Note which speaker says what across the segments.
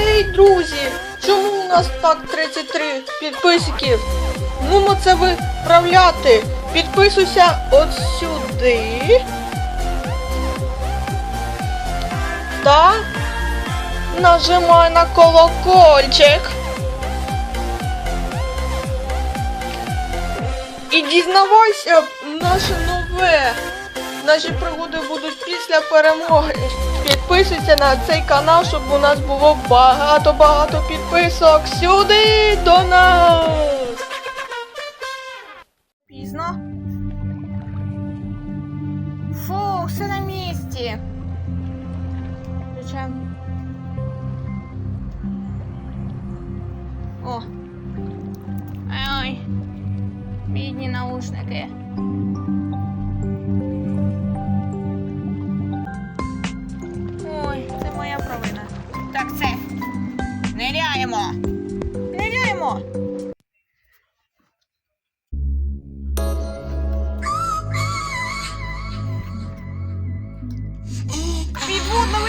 Speaker 1: Ей, друзі, чому у нас так 33 підписників? Нумо це виправляти. Підписуйся от сюди. Та нажимай на колокольчик. І дізнавайся наше нове. Наші пригоди будуть після перемоги. Підписуйся на цей канал, щоб у нас було багато-багато підписок сюди до нас. Пізно. Фу, все на місці. О. Ой. Бідні наушники.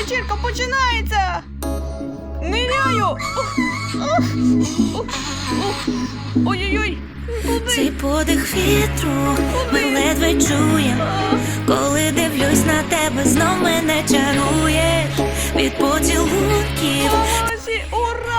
Speaker 1: Вечірка починається. Ниряю. Ой-ой-ой.
Speaker 2: Цей подих вітру ми ледве чуємо. коли дивлюсь на тебе, знов мене чаруєш від поцілунків.
Speaker 1: Ура!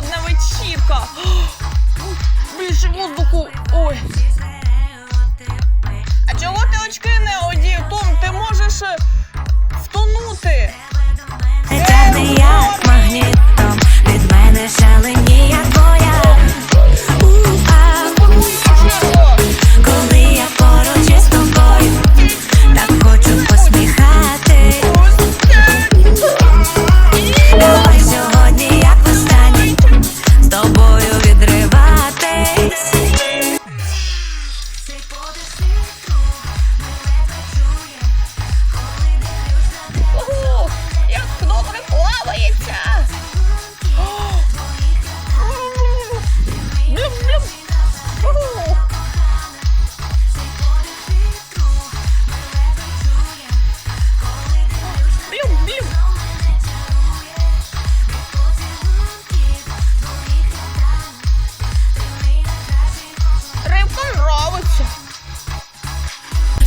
Speaker 1: Підводна вечірка! Більше воздуху! Ой! А чого ти очки не одів? Том, ти можеш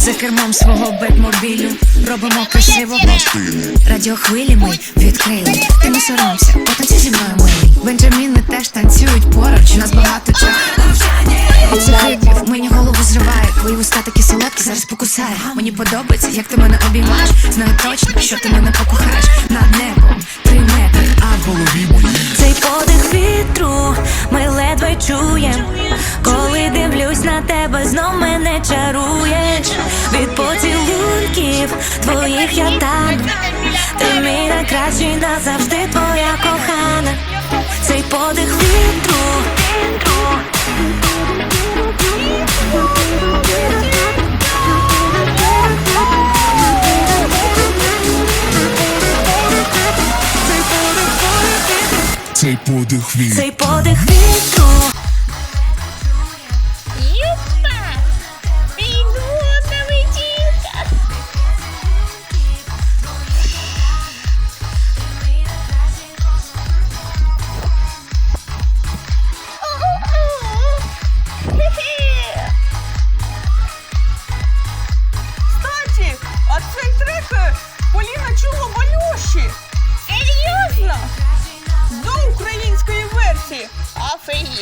Speaker 2: За кермом свого бетмобілю робимо красиво. Радіохвилі ми відкрили. Ти не соромся, потанці зі мною милий Бенджаміни теж танцюють поруч, нас багато Це мені голову зриває. Твої вуста такі солодкі, зараз покусаю Мені подобається, як ти мене обіймаєш. Знаю точно, що ти мене покохаєш. Над небом три метри, а в голові мої. Цей подих вітру ми ледве чуєм. Коли дивлюсь на тебе, знов мене чаруєш. Від поцілунків твоїх я там Ти мій найкращий назавжди твоя кохана. Цей подих вітру.
Speaker 3: Цей подих вітру.
Speaker 2: Цей подих вітру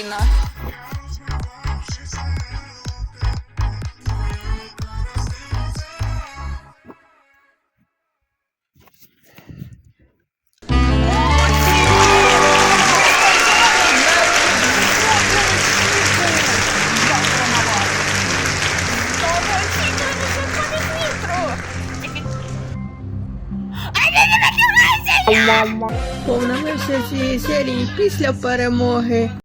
Speaker 1: Marina. Ou na mercê de xerife, seu para morrer.